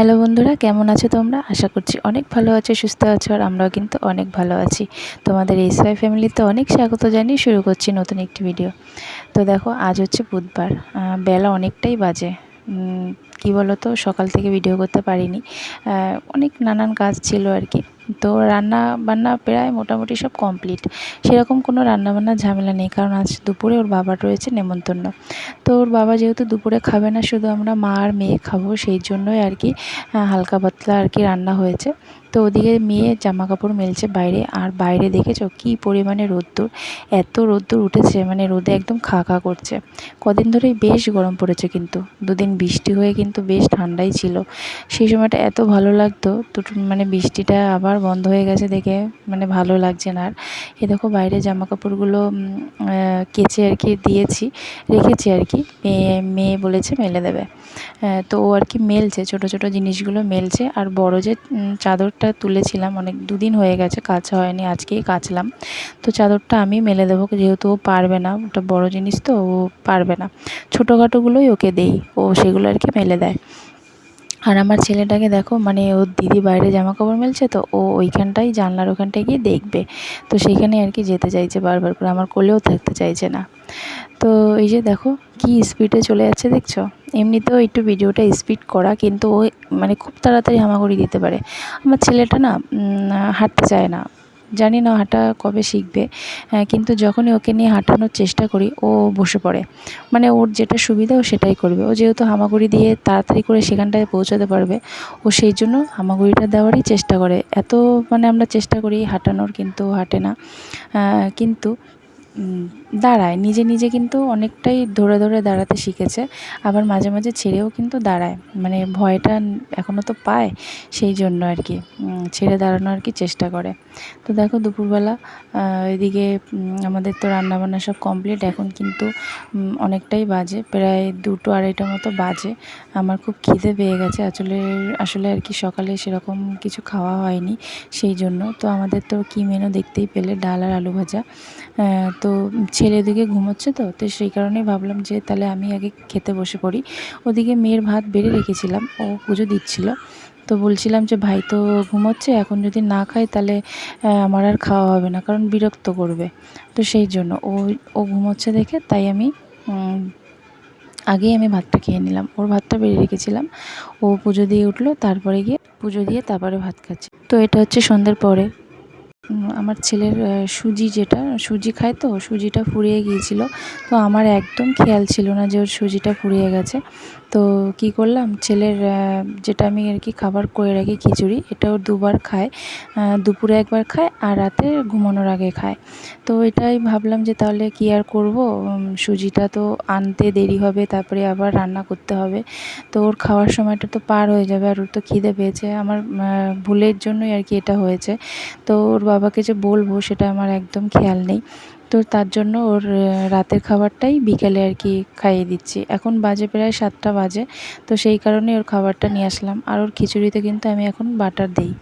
Hello বন্ধুরা, কেমন আছো তোমরা? আশা করছি অনেক ভালো আছো, সুস্থ আছো, আর আমরাও কিন্তু অনেক ভালো আছি। তোমাদের এস ওয়াই ফ্যামিলিতে অনেক স্বাগত জানিয়ে শুরু করছি নতুন একটি ভিডিও তো দেখো, আজ হচ্ছে বুধবার বেলা অনেকটাই বাজে। কি বলো তো সকাল থেকে ভিডিও করতে পারিনি। অনেক নানান কাজ ছিল আর কি। তো রান্না বান্না প্রায় মোটামুটি সব কমপ্লিট সেরকম কোনো রান্না বান্না ঝামেলা নেই, কারণ আজ দুপুরে ওর বাবার রয়েছে নেমন্তন্ন। তো ওর বাবা যেহেতু দুপুরে খাবে না, শুধু আমরা মা আর মেয়ে খাব, সেই জন্যই আর কি হালকা পাতলা আর কি রান্না হয়েছে। তো ওদিকে মেয়ে জামা কাপড় মেলছে বাইরে। আর বাইরে দেখেছ কী পরিমাণে রোদ্দুর? এত রোদ্দুর উঠেছে মানে রোদে একদম খা খা করছে। কদিন ধরেই বেশ গরম পড়েছে কিন্তু। দুদিন বৃষ্টি হয়ে কিন্তু বেশ ঠান্ডাই ছিল। সেই সময়টা এত ভালো লাগতো তো মানে বৃষ্টিটা আবার বন্ধ হয়ে গেছে দেখে মানে ভালো লাগছে না আর। এ দেখো বাইরে জামা কাপড়গুলো কেচে আর কি দিয়েছি রেখেছি আর কি। মেয়ে মেয়ে বলেছে মেলে দেবে। তো ও আর কি মেলছে ছোট ছোট জিনিসগুলো মেলছে। আর বড় যে উম, চাদরটা তুলেছিলাম, অনেক দুদিন হয়ে গেছে, কাচা হয়নি, আজকেই কাচলাম। তো চাদরটা আমি মেলে দেবো, যেহেতু ও পারবে না, ওটা বড় জিনিস তো, ও পারবে না। ছোটোখাটোগুলোই ওকে দেই, ও সেগুলো আর কি মেলে দেয়। আর আমার ছেলেটাকে দেখো মানে ওর দিদি বাইরে জামা কাপড় মেলছে তো ও ওইখানটাই, জানলার ওখানটায় গিয়ে দেখবে। তো সেইখানে আর কি যেতে চাইছে বারবার করে, আমার কোলেও থাকতে চাইছে না। তো এই যে দেখো, কি স্পিডে চলে যাচ্ছে দেখছ? এমনিতেও একটু ভিডিওটা স্পিড করা, কিন্তু ও মানে খুব তাড়াতাড়ি হামাগুড়ি দিতে পারে। আমার ছেলেটা না হাঁটতে চায় না। জানি না হাঁটা কবে শিখবে কিন্তু যখনই ওকে নিয়ে হাঁটানোর চেষ্টা করি, ও বসে পড়ে। মানে ওর যেটা সুবিধা, ও সেটাই করবে। ও যেহেতু হামাগুড়ি দিয়ে তাড়াতাড়ি করে সেখানটায় পৌঁছাতে পারবে, ও সেই জন্য হামাগুড়িটা দেওয়ারই চেষ্টা করে। এত মানে আমরা চেষ্টা করি হাঁটানোর, কিন্তু হাঁটে না। কিন্তু দাঁড়ায়। নিজে নিজে কিন্তু অনেকটাই ধরে ধরে দাঁড়াতে শিখেছে, আবার মাঝে মাঝে ছেড়েও কিন্তু দাঁড়ায়। মানে ভয়টা এখনও তো পায়, সেই জন্য আর কি ছেড়ে দাঁড়ানো আর কি চেষ্টা করে। তো দেখো দুপুরবেলা এদিকে আমাদের তো রান্নাবান্না সব কমপ্লিট এখন কিন্তু অনেকটাই বাজে, প্রায় দুটো আড়াইটা মতো বাজে। আমার খুব খিদে পেয়ে গেছে। আসলে আসলে আর কি সকালে সেরকম কিছু খাওয়া হয়নি সেই জন্য। তো আমাদের তো কী মেনু দেখতেই পেলে, ডাল আর আলু ভাজা। তো ছেলে ওদিকে ঘুমোচ্ছে তো তো সেই কারণেই ভাবলাম যে তাহলে আমি আগে খেতে বসে পড়ি। ওদিকে মেয়ের ভাত বেড়ে রেখেছিলাম, ও পুজো দিচ্ছিল। তো বলছিলাম যে, ভাই তো ঘুমোচ্ছে, এখন যদি না খাই তাহলে আমার আর খাওয়া হবে না, কারণ বিরক্ত করবে। তো সেই জন্য ও ও ঘুমোচ্ছে দেখে, তাই আমি আগেই আমি ভাতটা খেয়ে নিলাম। ওর ভাতটা বেড়ে রেখেছিলাম। ও পুজো দিয়ে উঠল, তারপরে গিয়ে পুজো দিয়ে তারপরে ভাত খাচ্ছে। তো এটা হচ্ছে সন্ধ্যের পরে। আমার ছেলের সুজি যেটা, সুজি খায় তো, সুজিটা ফুরিয়ে গিয়েছিল। তো আমার একদম খেয়াল ছিল না যে ওর সুজিটা ফুরিয়ে গেছে। তো কি করলাম? ছেলের যেটা আমি আর কি খাবার করে রাখি খিচুড়ি এটা ওর দুবার খায়। দুপুরে একবার খায় আর রাতে ঘুমানোর আগে খায়। তো এটাই ভাবলাম যে তাহলে কি আর করব? সুজিটা তো আনতে দেরি হবে, তারপরে আবার রান্না করতে হবে। তো ওর খাওয়ার সময়টা তো পার হয়ে যাবে আর ওর তো খিদে পেয়েছে। আমার ভুলের জন্যই আর কি এটা হয়েছে। তো ওর বাবাকে যে বলব সেটা আমার একদম খেয়াল নেই। তো তার জন্য ওর রাতের খাবারটাই বিকেলে আর কি খাইয়ে দিচ্ছি। এখন বাজে প্রায় সাতটা বাজে, তো সেই কারণে ওর খাবারটা নিয়ে আসলাম। আর ওর খিচুড়িতে কিন্তু আমি এখন বাটার দিই।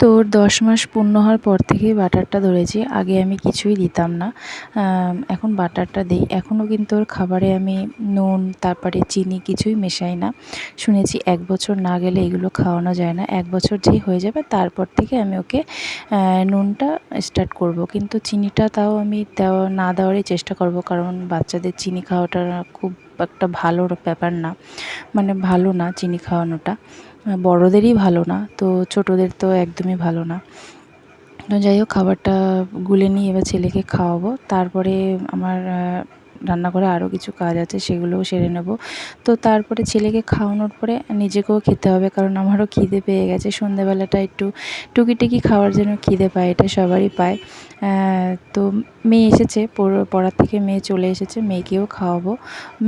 তো ওর দশ মাস পূর্ণ হওয়ার পর থেকেই বাটারটা ধরেছি। আগে আমি কিছুই দিতাম না। এখন বাটারটা দিই। এখনও কিন্তু ওর খাবারে আমি নুন, তারপরে চিনি কিছুই মেশাই না। শুনেছি এক বছর না গেলে এগুলো খাওয়ানো যায় না। এক বছর যেই হয়ে যাবে তারপর থেকে আমি ওকে নুনটা স্টার্ট করব। কিন্তু চিনিটা তাও আমি দেওয়া, না দেওয়ারই চেষ্টা করব। কারণ বাচ্চাদের চিনি খাওয়াটা খুব একটা ভালো ব্যাপার না। মানে ভালো না চিনি খাওয়ানোটা। বড়োদেরই ভালো না তো ছোটোদের তো একদমই ভালো না। তো যাই হোক খাবারটা গুলে নিয়ে এবার ছেলেকে খাওয়াবো। তারপরে আমার আহ, রান্নাঘরে আরও কিছু কাজ আছে সেগুলোও সেরে নেব। তো তারপরে ছেলেকে খাওয়ানোর পরে নিজেকেও খেতে হবে কারণ আমারও খিদে পেয়ে গেছে। সন্ধেবেলাটা একটু টুকিটাকি খাওয়ার জন্য খিদে পায় এটা সবারই পায়। তো মেয়ে এসেছে পড়ার থেকে মেয়ে চলে এসেছে মেয়েকেও খাওয়াবো।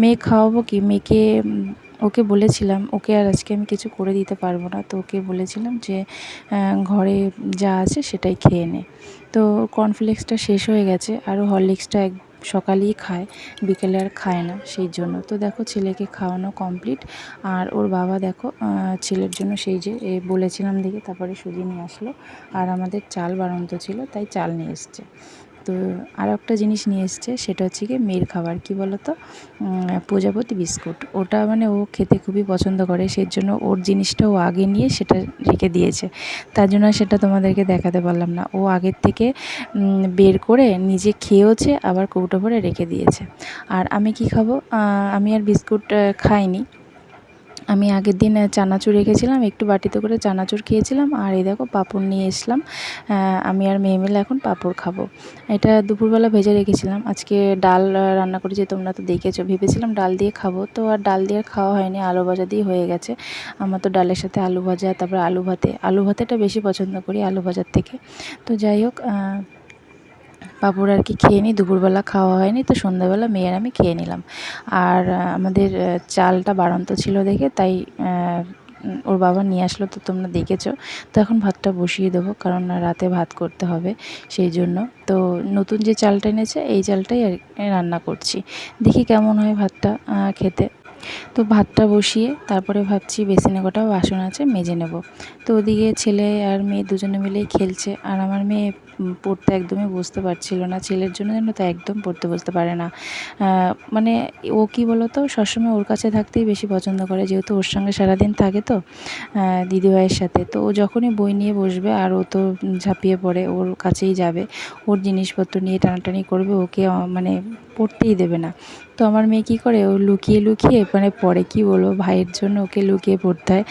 মেয়ে খাওয়াবো কি? মেয়েকে ওকে বলেছিলাম, ওকে আর আজকে আমি কিছু করে দিতে পারব না। তো ওকে বলেছিলাম যে ঘরে যা আছে সেটাই খেয়ে নে। তো কর্নফ্লেক্সটা শেষ হয়ে গেছে, আর হরলিক্সটা এক সকালেই খায়, বিকেলে আর খায় না সেই জন্য। তো দেখো ছেলেকে খাওয়ানো কমপ্লিট, আর ওর বাবা দেখো ছেলের জন্য সেই যে, এ বলেছিলাম দেখে তারপরে সুজি নিয়ে আসলো। আর আমাদের চাল বাড়ন্ত ছিল, তাই চাল নিয়ে এসছে। তো আর একটা জিনিস নিয়ে এসছে, সেটা হচ্ছে কি মেয়ের খাবার। কি বলো তো প্রজাপতি বিস্কুট। ওটা মানে ও খেতে খুবই পছন্দ করে সেই জন্য ওর জিনিসটা ও আগে নিয়ে সেটা রেখে দিয়েছে। তার জন্য সেটা তোমাদেরকে দেখাতে পারলাম না। ও আগের থেকে বের করে নিজে খেয়েওছে, আবার কৌটো ভরে রেখে দিয়েছে। আর আমি কি খাব? আমি আর বিস্কুট খাইনি। আমি আগের দিন চানাচুর রেখেছিলাম একটু বাটিতে করে চানাচুর খেয়েছিলাম, আর এই দেখো পাঁপড় নিয়ে এসলাম। আমি আর মেয়ে মিলে এখন পাঁপড় খাব। এটা দুপুরবেলা ভেজে রেখেছিলাম। আজকে ডাল রান্না করেছি, তোমরা তো দেখেছ, ভেবেছিলাম ডাল দিয়ে খাব। তো আর ডাল দিয়ে খাওয়া হয়নি, আলু ভাজা দিয়ে হয়ে গেছে। আমার তো ডালের সাথে আলু ভাজা, তারপর আলু ভাতে। আলু ভাতেটা বেশি পছন্দ করি, আলু ভাজার থেকে। তো যাই হোক পাঁপড় আর কি খেয়ে নিই, দুপুরবেলা খাওয়া হয়নি তো সন্ধ্যাবেলা মেয়ের আমি খেয়ে নিলাম। আর আমাদের চালটা বাড়ন্ত ছিল দেখে তাই ওর বাবা নিয়ে আসলো তো তোমরা দেখেছ। তো এখন ভাতটা বসিয়ে দেবো কারণ রাতে ভাত করতে হবে সেই জন্য। তো নতুন যে চালটা এনেছে এই চালটাই আর রান্না করছি। দেখি কেমন হয় ভাতটা খেতে। তো ভাতটা বসিয়ে তারপরে ভাবছি বেসিনে কটা বাসন আছে মেজে নেব। তো ওদিকে ছেলে আর মেয়ে দুজনে মিলেই খেলছে। আর আমার মেয়ে পড়তে একদমই বসতে পারছিল না। ছেলের জন্য যেন তো একদম পড়তে বসতে পারে না। মানে ও কি বলো তো সবসময় ওর কাছে থাকতেই বেশি পছন্দ করে। যেহেতু ওর সঙ্গে সারাদিন থাকে তো দিদিভাইয়ের সাথে। তো ও যখনই বই নিয়ে বসবে আর ও তো ঝাঁপিয়ে পড়ে, ওর কাছেই যাবে। ওর জিনিসপত্র নিয়ে টানাটানি করবে, ওকে মানে পড়তেই দেবে না। তো আমার মেয়ে কী করে, ও লুকিয়ে লুকিয়ে মানে পড়ে, কি বলব, ভাইয়ের জন্য ওকে লুকিয়ে পড়তে হয়।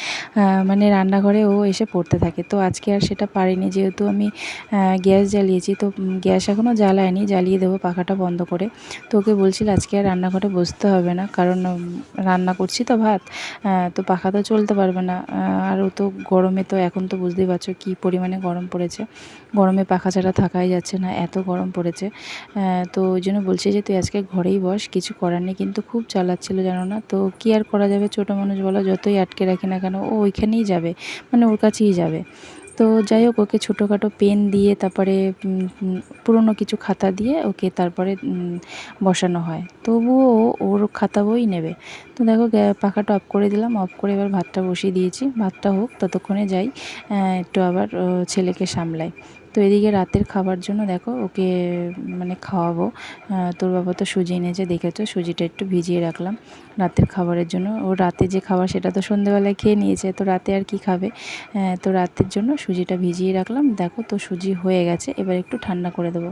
মানে রান্নাঘরে ও এসে পড়তে থাকে। তো আজকে আর সেটা পারিনি। যেহেতু আমি গ্যাস জ্বালিয়েছি। তো গ্যাস এখনও জ্বালায়নি, জ্বালিয়ে দেবো পাখাটা বন্ধ করে। তো ওকে বলছিল আজকে আর রান্নাঘরে বসতে হবে না, কারণ রান্না করছি তো ভাত তো পাখা তো চলতে পারবে না। আর ও তো গরমে তো এখন তো বুঝতেই পারছ কী পরিমাণে গরম পড়েছে। গরমে পাখা ছাড়া থাকাই যাচ্ছে না, এত গরম পড়েছে। তো ওই জন্য বলছে যে তুই আজকে ঘরেই বস, কিছু করার নেই, কিন্তু খুব চালাচ্ছিল জানো না? তো কী আর করা যাবে ছোটো মানুষ বলো, যতই আটকে রাখি না কেন, ও ওইখানেই যাবে মানে ওর কাছেই যাবে। তো যাই হোক, ওকে ছোটোখাটো পেন দিয়ে তারপরে পুরনো কিছু খাতা দিয়ে ওকে তারপরে বসানো হয়। তবুও ওর খাতা বই নেবে। তো দেখো পাখাটা অফ করে দিলাম। অফ করে এবার ভাতটা বসিয়ে দিয়েছি। ভাতটা হোক, ততক্ষণে যাই একটু আবার ছেলেকে সামলাই। তো এদিকে রাতের খাবার জন্য দেখো ওকে মানে খাওয়াবো। তোর বাবা তো সুজি এনেছে, দেখেছ? সুজিটা একটু ভিজিয়ে রাখলাম রাতের খাবারের জন্য। ও রাতে যে খাবার সেটা তো সন্ধেবেলায় খেয়ে নিয়েছে, তো রাতে আর কি খাবে? তো রাতের জন্য সুজিটা ভিজিয়ে রাখলাম। দেখো তো সুজি হয়ে গেছে, এবার একটু ঠান্ডা করে দেবো।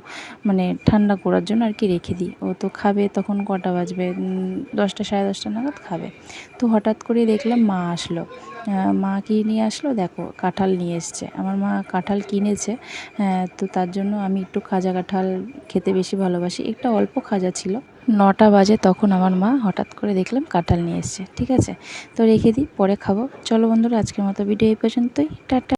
মানে ঠান্ডা করার জন্য আর কি রেখে দিই। ও তো খাবে তখন কটা বাজবে? দশটা, সাড়ে দশটা নাগাদ খাবে। তো হঠাৎ করে দেখলাম মা আসলো। মা কি নিয়ে আসলো? দেখো, কাঁঠাল নিয়ে এসছে। আমার মা কাঁঠাল কিনেছে তো তার জন্য আমি একটু খাজা কাঁঠাল খেতে বেশি ভালোবাসি। একটা অল্প খাজা ছিল। নটা বাজে তখন আমার মা হঠাৎ করে দেখলাম কাঁঠাল নিয়ে এসছে, ঠিক আছে? তো রেখে দিই, পরে খাব। চলো বন্ধুরা, আজকের মতো ভিডিও এই পর্যন্তই। টাটা।